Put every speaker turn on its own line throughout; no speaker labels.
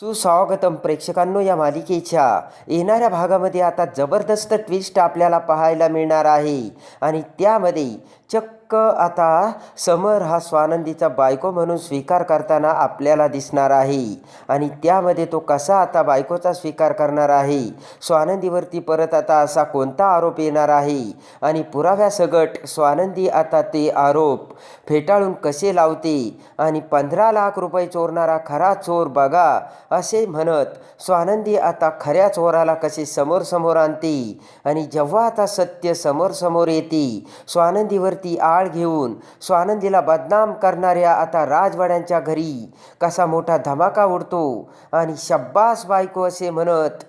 सुस्वागतम प्रेक्षकांनो या मालिकेच्या येणाऱ्या भागामध्ये आता जबरदस्त ट्विस्ट आपल्याला पाहायला मिळणार आहे. आणि त्यामध्ये चक्क आता समर हा स्वानंदीचा बायको म्हणून स्वीकार करताना आपल्याला दिसणार आहे. आणि त्यामध्ये तो कसा आता बायकोचा स्वीकार करणार आहे? स्वानंदीवरती परत आता असा कोणता आरोप येणार आहे? आणि पुराव्यासगट स्वानंदी आता ते आरोप फेटाळून कसे लावते? आणि पंधरा लाख रुपये चोरणारा खरा चोर बघा असे म्हणत स्वानंदी आता खऱ्या चोराला कसे समोर समोर आणते. आणि जेव्हा आता सत्य समोर समोर येते स्वानंदीवरती आळ घेऊन स्वानंदीला बदनाम करणाऱ्या आता राजवाड्यांच्या घरी कसा मोठा धमाका उडतो आणि शब्बास बायको असे म्हणत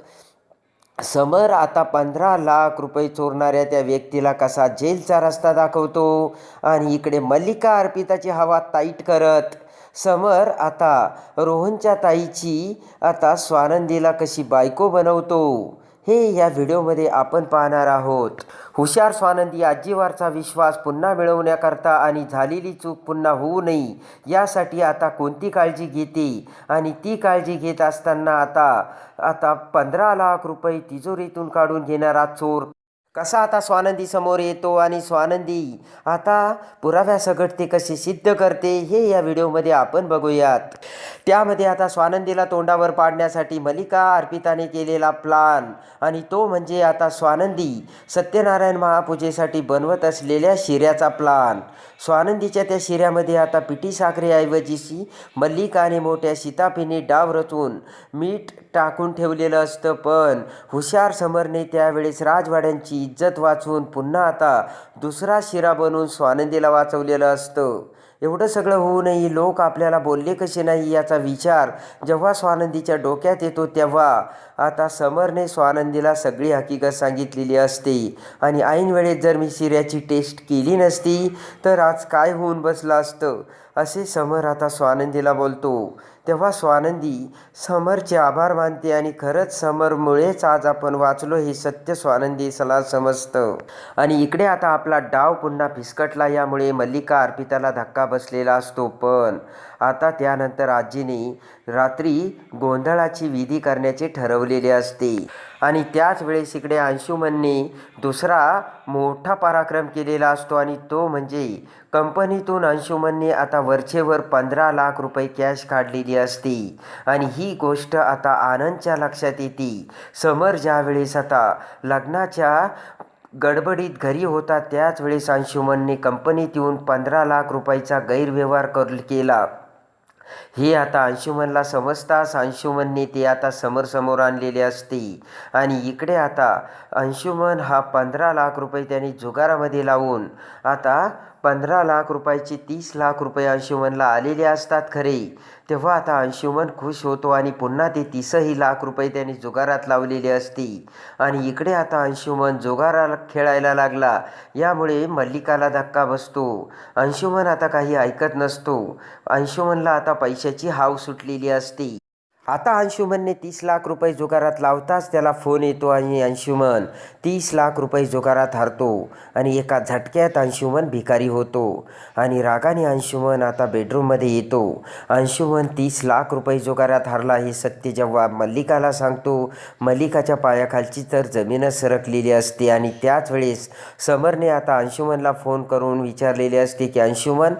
समर आता पंधरा लाख रुपये चोरणाऱ्या त्या व्यक्तीला कसा जेलचा रस्ता दाखवतो आणि इकडे मल्लिका अर्पिताची हवा ताईट करत समर आता रोहनच्या ताईची आता स्वानंदीला कशी बायको बनवतो हे या व्हिडिओमध्ये आपण पाहणार आहोत. हुशार स्वानंदी आजीवरचा विश्वास पुन्हा मिळवण्याकरता आणि झालेली चूक पुन्हा होऊ नये यासाठी आता कोणती काळजी घेते? आणि ती काळजी घेत असताना आता आता पंधरा लाख रुपये तिजोरीतून काढून घेणारा चोर. कसा आता स्वानंदी समोर येतो आणि स्वानंदी आता पुराव्यासकट ते कसे सिद्ध करते हे या व्हिडिओमध्ये आपण बघूयात. त्यामध्ये आता स्वानंदीला तोंडावर पाडण्यासाठी मलिका अर्पिताने केलेला प्लान आणि तो म्हणजे आता स्वानंदी सत्यनारायण महापूजेसाठी बनवत असलेल्या शिऱ्याचा प्लान स्वानंदीच्या त्या शिऱ्यामध्ये आता पिठी साखरेऐवजीशी मल्लिकाने मोठ्या सीताफीने डाव रचून मीठ टाकून ठेवलेलं असतं पण हुशार समरने त्यावेळेस राजवाड्यांची इज्जत वाचवून पुन्हा आता दुसरा शिरा बनवून स्वानंदीला वाचवलेलं असतं. एवढं सगळं होऊनही लोक आपल्याला बोलले कसे नाही याचा विचार जेव्हा स्वानंदीच्या डोक्यात येतो तेव्हा आता समरने स्वानंदीला सगळी हकीकत सांगितलेली असते. आणि ऐन वेळेत जर मी शिऱ्याची टेस्ट केली नसती तर आज काय होऊन बसलं असतं? असे समर आता स्वानंदीला बोलतो. तेव्हा स्वानंदी समरचे आभार मानते आणि खरंच समरमुळेच आज आपण वाचलो हे सत्य स्वानंदी सला समजतं. आणि इकडे आता आपला डाव पुन्हा फिसकटला यामुळे मल्लिका अर्पिताला धक्का बसलेला असतो पण आता त्यानंतर आजीने रात्री गोंधळाची विधी करण्याचे ठरवलेले असते. आणि त्याच वेळेस इकडे अंशुमनने दुसरा मोठा पराक्रम केलेला असतो आणि तो म्हणजे कंपनीतून अंशुमनने आता वरचेवर पंधरा लाख रुपये कॅश काढलेली असते. आणि ही गोष्ट आता आनंदच्या लक्षात येते. समर ज्यावेळेस आता लग्नाच्या गडबडीत घरी होता त्याच वेळेस अंशुमनने कंपनीत येऊन पंधरा लाख रुपयाचा गैरव्यवहार कर केला. हे आता अंशुमनला समजताच अंशुमनने ते आता समोर आणलेले असते. आणि इकडे आता अंशुमन हा पंधरा लाख रुपये त्यांनी जुगारामध्ये लावून आता पंधरा लाख रुपयाचे तीस लाख रुपये अंशुमनला आलेले असतात खरे. तेव्हा आता अंशुमन खुश होतो आणि पुन्हा ते तीसही लाख रुपये त्याने जुगारात लावलेले असते आणि इकडे आता अंशुमन जुगाराला खेळायला लागला. यामुळे मल्लिकाला धक्का बसतो. अंशुमन आता काही ऐकत नसतो. अंशुमनला आता पैशाची हाव सुटलेली असते. आता अंशुमनने तीस लाख रुपये जुगारात लावताच त्याला फोन येतो आणि अंशुमन तीस लाख रुपये जुगारात हारतो आणि एका झटक्यात अंशुमन भिकारी होतो आणि रागाने अंशुमन आता बेडरूममध्ये येतो. अंशुमन तीस लाख रुपये जुगारात हारला हे सत्य जेव्हा मल्लिकाला सांगतो मल्लिकाच्या पायाखालची तर जमीनच सरकलेली असते आणि त्याच वेळेस समरने आता अंशुमनला फोन करून विचारलेले असते की अंशुमन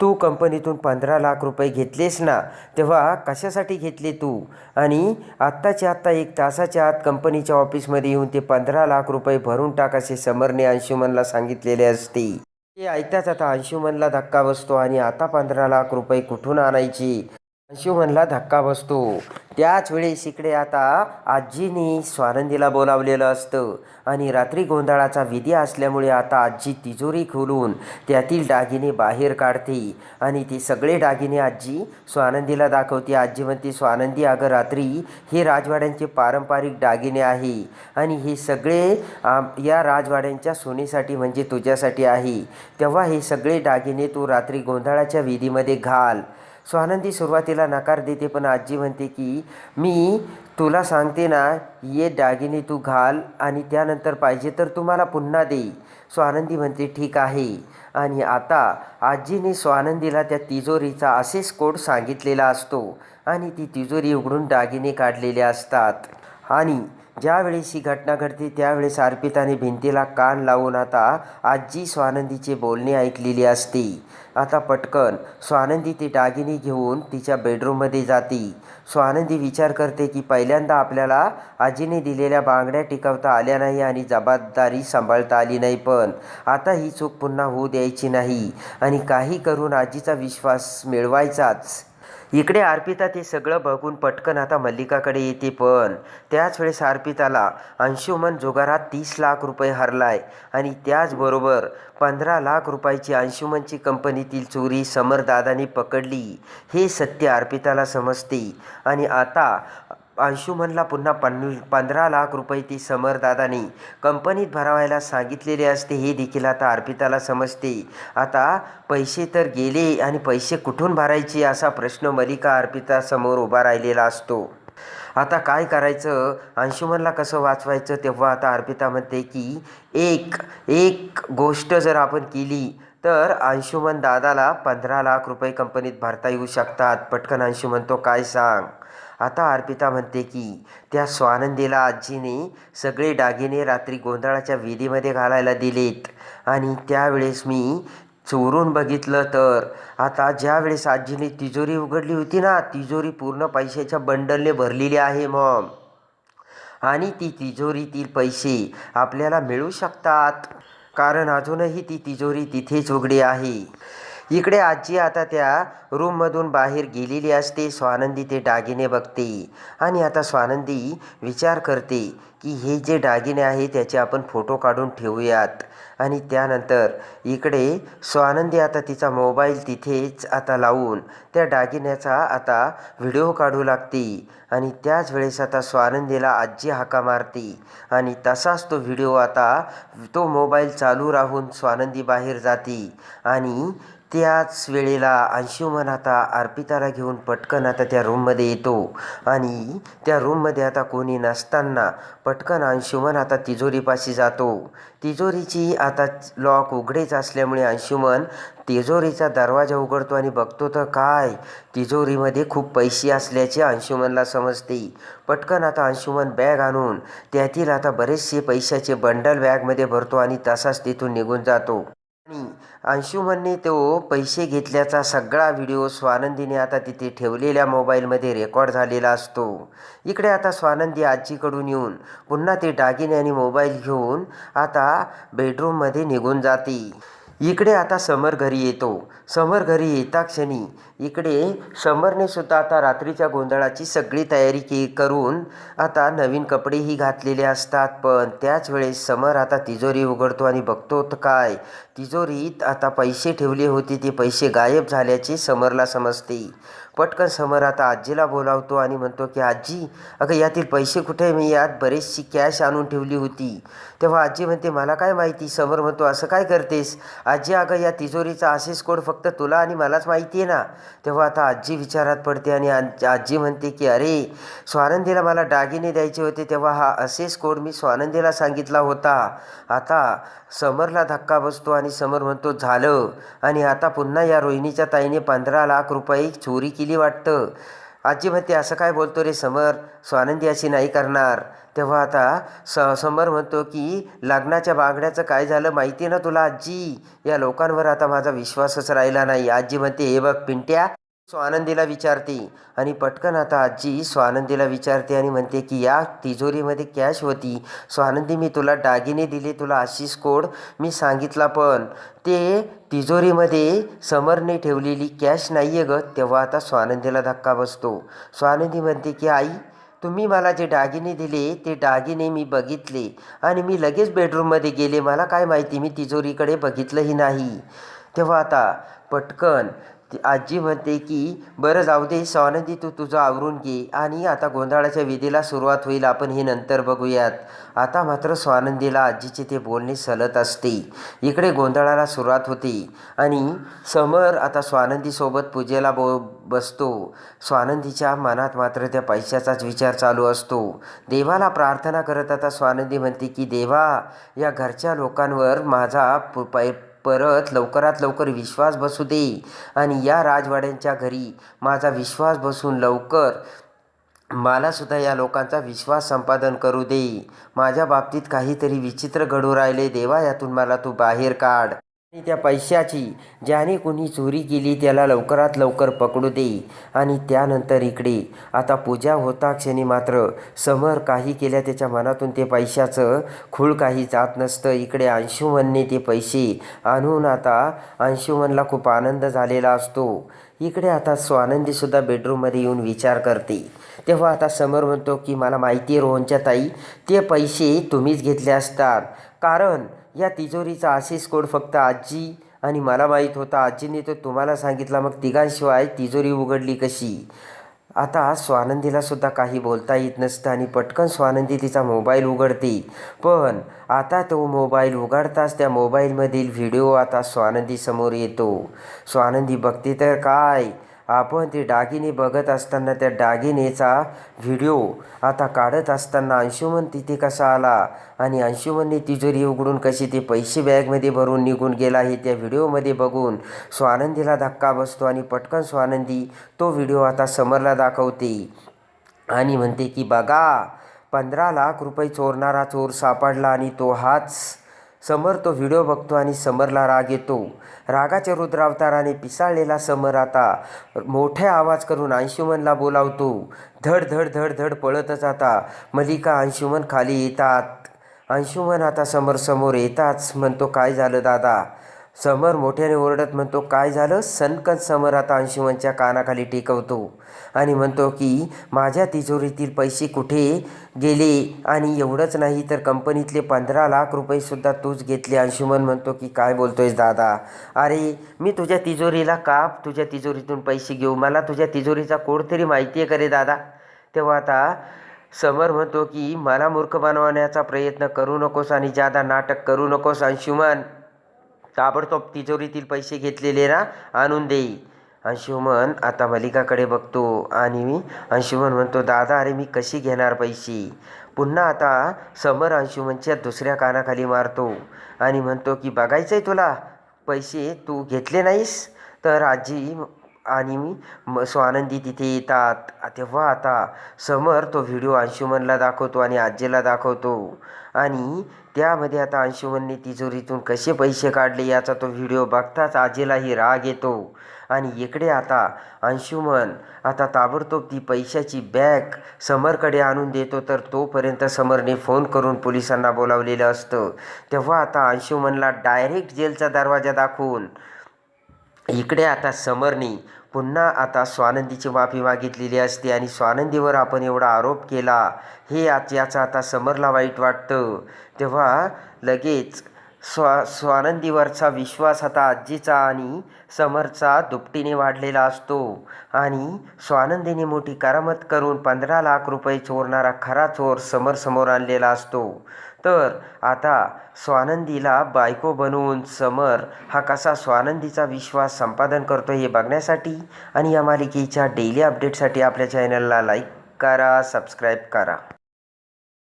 तू कंपनीतून पंधरा लाख रुपये घेतलेस ना तेव्हा कशासाठी घेतले तू? आणि आत्ताच्या आत्ता एक तासाच्या आत कंपनीच्या ऑफिसमध्ये येऊन ते पंधरा लाख रुपये भरून टाक असे समरने अंशुमनला सांगितलेले असते. ते ऐकताच आता अंशुमनला धक्का बसतो आणि आता पंधरा लाख रुपये कुठून आणायची? अंशुमनला धक्का बसतो. त्याच वेळेस इकडे आता आजीने स्वानंदीला बोलावलेलं असतं. आणि रात्री गोंधळाचा विधी असल्यामुळे आता आजी तिजोरी खोलून त्यातील दागिने बाहेर काढते. आणि ते सगळे दागिने आजी स्वानंदीला दाखवते. आजी म्हणते स्वानंदी अगं रात्री हे राजवाड्यांचे पारंपरिक दागिने आहे. आणि हे सगळे आम- या राजवाड्यांच्या सोनेसाठी म्हणजे तुझ्यासाठी आहे. तेव्हा हे सगळे दागिने तू रात्री गोंधळाच्या विधीमध्ये घाल. स्वानंदी सुरुवातीला नकार देते पण आजी म्हणते की मी तुला सांगते ना ये दागिने तू घाल आणि त्यानंतर पाहिजे तर तुम्हाला पुन्हा दे. स्वानंदी म्हणते ठीक आहे. आणि आता आजीने स्वानंदीला त्या तिजोरीचा असेच कोड सांगितलेला असतो आणि ती तिजोरी उघडून दागिने काढलेले असतात. आणि ज्यावेळेस ही घटना घडते त्यावेळेस अर्पिताने भिंतीला कान लावून आता आजी स्वानंदीचे बोलणे ऐकलेली असते. आता पटकन स्वानंदी ती दागिने घेऊन तिच्या बेडरूममध्ये जाते. स्वानंदी विचार करते की पहिल्यांदा आपल्याला आजीने दिलेल्या बांगड्या टिकवता आल्या नाही आणि जबाबदारी सांभाळता आली नाही पण आता ही चूक पुन्हा होऊ द्यायची नाही आणि काही करून आजीचा विश्वास मिळवायचाच. इकडे अर्पिता ते सगळं बघून पटकन आता मल्लिकाकडे येते पण. त्याच वेळेस अर्पिताला अंशुमन जुगारात तीस लाख रुपये हरलाय. आणि त्याचबरोबर पंधरा लाख रुपयाची अंशुमनची कंपनीतील चोरी समरदादाने पकडली. हे सत्य अर्पिताला समजते. आणि आता अंशुमनला पुन्हा पन पंधरा लाख रुपये ती समरदादाने कंपनीत भरावायला सांगितलेले असते हे देखील आता अर्पिताला समजते. आता पैसे तर गेले आणि पैसे कुठून भरायचे असा प्रश्न मलिका अर्पितासमोर उभा राहिलेला असतो. आता काय करायचं? अंशुमनला कसं वाचवायचं? तेव्हा आता अर्पिता म्हणते की एक एक गोष्ट जर आपण केली तर अंशुमन दादाला पंधरा लाख रुपये कंपनीत भरता येऊ शकतात. पटकन अंशुमन तो काय सांग? आता अर्पिता म्हणते की त्या स्वानंदीला आजीने सगळे दागिने रात्री गोंधळाच्या विधीमध्ये घालायला दिलेत. आणि त्यावेळेस मी चोरून बघितलं तर आता ज्या वेळेस आजीने तिजोरी उघडली होती ना तिजोरी पूर्ण पैशाच्या बंडलने भरलेली आहे मॉम आणि ती तिजोरीतील पैसे आपल्याला मिळू शकतात. कारण अजूनही ती तिजोरी तिथेच उघडी आहे. इकडे आजी आता त्या रूममधून बाहेर गेलेली असते. स्वानंदी ते दागिने बघते आणि आता स्वानंदी विचार करते की हे जे दागिने आहे त्याचे आपण फोटो काढून ठेवूयात. आणि त्यानंतर इकडे स्वानंदी आता तिचा मोबाईल तिथेच आता लावून त्या दागिन्याचा आता व्हिडिओ काढू लागते. आणि त्याच वेळेस आता स्वानंदीला आजी हाका मारते. आणि तसाच तो व्हिडिओ आता तो मोबाईल चालू राहून स्वानंदी बाहेर जाते. आणि त्याच वेळेला अंशुमन आता अर्पिताला घेऊन पटकन आता त्या रूममध्ये येतो. आणि त्या रूममध्ये आता कोणी नसताना पटकन अंशुमन आता तिजोरीपाशी जातो. तिजोरीची आता लॉक उघडेच असल्यामुळे अंशुमन तिजोरीचा दरवाजा उघडतो आणि बघतो तर काय? तिजोरीमध्ये खूप पैसे असल्याचे अंशुमनला समजते. पटकन आता अंशुमन बॅग आणून त्यातील आता बरेचसे पैशाचे बंडल बॅगमध्ये भरतो आणि तसाच तिथून निघून जातो. आणि अंशुमनने तो पैसे घेतल्याचा सगळा व्हिडिओ स्वानंदीने आता तिथे ठेवलेल्या मोबाईलमध्ये रेकॉर्ड झालेला असतो. इकडे आता स्वानंदी आजीकडून येऊन पुन्हा ते दागिने आणि मोबाईल घेऊन आता बेडरूममध्ये निघून जाते. इकडे आता समर घरी येतो. समर घरी येता क्षणी इकडे समरने सुद्धा आता रात्रीच्या गोंधळाची सगळी तयारी के करून आता नवीन कपडेही घातलेले असतात. पण त्याच वेळेस समर आता तिजोरी उघडतो आणि बघतो काय? तिजोरीत आता पैसे ठेवले होते ते पैसे गायब झाल्याचे समरला समजते. पटकन समोर आता आजीला बोलावतो आणि म्हणतो की आजी अगं यातील पैसे कुठे मी यात बरीचशी कॅश आणून ठेवली होती. तेव्हा आजी म्हणते मला काय माहिती? समोर म्हणतो असं काय करतेस? आजी अगं या तिजोरीचा असेच कोड फक्त तुला आणि मलाच माहिती आहे ना. तेव्हा आता आजी विचारात पडते आणि आजी म्हणते की अरे स्वानंदीला मला दागिने द्यायचे होते तेव्हा हा असेच कोड मी स्वानंदीला सांगितला होता. आता समरला धक्का बसतो आणि समर म्हणतो झालं. आणि आता पुन्हा या रोहिणीच्या ताईने पंधरा लाख रुपये चोरी केली वाटतं. आजी म्हणते असं काय बोलतो रे समर? स्वानंदी अशी नाही करणार. तेव्हा आता स समर म्हणतो की लग्नाच्या बांगड्याचं काय झालं माहिती आहे ना तुला आजी? या लोकांवर आता माझा विश्वासच राहिला नाही. आजी म्हणते हे बघ पिंट्या स्वानंदीला विचारते. आणि पटकन आता आजी स्वानंदीला विचारते आणि म्हणते की या तिजोरीमध्ये कॅश होती. स्वानंदी मी तुला दागिने दिले तुला आशिष कोड मी सांगितला पण. ते तिजोरीमध्ये समरने ठेवलेली कॅश नाही आहे गं. तेव्हा आता स्वानंदीला धक्का बसतो. स्वानंदी म्हणते की आई तुम्ही मला जे दागिने दिले ते दागिने मी बघितले. आणि मी लगेच बेडरूममध्ये गेले. मला काय माहिती मी तिजोरीकडे बघितलंही नाही. तेव्हा आता पटकन ती आजी म्हणते की बरं जाऊ दे स्वानंदी तू तुझं आवरून घे आणि आता गोंधळाच्या विधीला सुरुवात होईल आपण हे नंतर बघूयात. आता मात्र स्वानंदीला आजीचे ते बोलणे सलत असते. इकडे गोंधळाला सुरुवात होते आणि समर आता स्वानंदीसोबत पूजेला बो बसतो. स्वानंदीच्या मनात मात्र त्या पैशाचाच विचार चालू असतो. देवाला प्रार्थना करत आता स्वानंदी म्हणते की देवा या घरच्या लोकांवर माझा पै परत लवकरात लवकर विश्वास बसू दे. आणि या राजवाड्यांच्या घरी माझा विश्वास बसून लवकर मलासुद्धा या लोकांचा विश्वास संपादन करू दे. माझ्या बाबतीत काहीतरी विचित्र घडू राहिले. देवा यातून मला तू बाहेर काढ. आणि त्या पैशाची ज्याने कोणी चोरी केली त्याला लवकरात लवकर पकडू दे. आणि त्यानंतर इकडे आता पूजा होता क्षणी मात्र समर काही केल्या त्याच्या मनातून ते पैशाचं खूळ काही जात नसतं. इकडे अंशुमनने ते पैसे आणून आता अंशुमनला खूप आनंद झालेला असतो. इकडे आता स्वानंदीसुद्धा बेडरूममध्ये येऊन विचार करते. तेव्हा आता समर म्हणतो की मला माहिती आहे रोहनच्या ताई ते पैसे तुम्हीच घेतले असतात. कारण या तिजोरीचा आशिष कोड फक्त आजी आणि मला माहीत होता. आजीने तो तुम्हाला सांगितला मग तिघांशिवाय तिजोरी उघडली कशी? आता स्वानंदीला सुद्धा काही बोलता येत नसतं आणि पटकन स्वानंदी तिचा मोबाईल उघडते. पण आता तो मोबाईल उघडताच त्या मोबाईलमधील व्हिडिओ आता स्वानंदी समोर येतो. स्वानंदी बघते तर काय? आपण ते दागिने बघत असताना त्या दागिनेचा व्हिडिओ आता काढत असताना अंशुमन तिथे कसा आला? आणि अंशुमनने तिजोरी उघडून कशी ते पैसे बॅगमध्ये भरून निघून गेला हे त्या व्हिडिओमध्ये बघून स्वानंदीला धक्का बसतो आणि पटकन स्वानंदी तो व्हिडिओ आता समरला दाखवते. आणि म्हणते की बघा पंधरा लाख रुपये चोरणारा चोर सापडला आणि तो हाच समर तो व्हिडिओ बघतो आणि समरला राग येतो. रागाच्या रुद्रावताराने पिसाळलेला समर आता मोठ्या आवाज करून अंशुमनला बोलावतो. धड धड धड धड पळतच आता. मलिका अंशुमन खाली येतात. अंशुमन आता समर समोर येताच म्हणतो काय झालं दादा? समर मोठ्याने ओरडत म्हणतो काय झालं? सनकन समर आता अंशुमनच्या कानाखाली टेकवतो आणि म्हणतो की माझ्या तिजोरीतील पैसे कुठे गेले आणि एवढंच नाही तर कंपनीतले पंधरा लाख रुपयेसुद्धा तूच घेतले. अंशुमन म्हणतो की काय बोलतोयस दादा? अरे मी तुझ्या तिजोरीला काप तुझ्या तिजोरीतून पैसे घेऊ. मला तुझ्या तिजोरीचा कोड तरी माहिती आहे का रे दादा? तेव्हा आता समर म्हणतो की मला मूर्ख बनवण्याचा प्रयत्न करू नकोस आणि जादा नाटक करू नकोस अंशुमन ताबडतोब तिजोरीतील पैसे घेतलेले ना आणून दे अंशुमन आता मलिकाकडे बघतो आणि अंशुमन म्हणतो दादा अरे मी कशी घेणार पैसे? पुन्हा आता समर अंशुमनच्या दुसऱ्या कानाखाली मारतो आणि म्हणतो की बघायचं आहे तुला पैसे तू घेतले नाहीस? तर आजी आणि मी म स्वानंदी तिथे येतात. तेव्हा आता समर तो व्हिडिओ अंशुमनला दाखवतो आणि आजीला दाखवतो. आणि त्यामध्ये आता अंशुमनने तिजोरीतून कसे पैसे काढले याचा तो व्हिडिओ बघताच आजीलाही राग येतो. आणि इकडे आता अंशुमन आता ताबडतोब ती पैशाची बॅग समरकडे आणून देतो तर तोपर्यंत समरने फोन करून पोलिसांना बोलावलेलं असतं. तेव्हा आता अंशुमनला डायरेक्ट जेलचा दरवाजा दाखवून इकडे आता समरने पुन्हा आता स्वानंदीची माफी मागितलेली असते आणि स्वानंदीवर आपण एवढा आरोप केला हे आज याचा आता समरला वाईट वाटतं. तेव्हा लगेच स्वा स्वानंदीवरचा विश्वास आता आजीचा आणि समरचा दुपटीने वाढलेला असतो. आणि स्वानंदीने मोठी करामत करून पंधरा लाख रुपये चोरणारा खरा चोर समरसमोर आणलेला असतो. तर आता स्वानंदीला बायको बनवून समर हा कसा स्वानंदीचा विश्वास संपादन करतो हे बघण्यासाठी आणि या मालिकेच्या डेली अपडेटसाठी आपल्या चॅनलला लाईक करा सबस्क्राईब करा.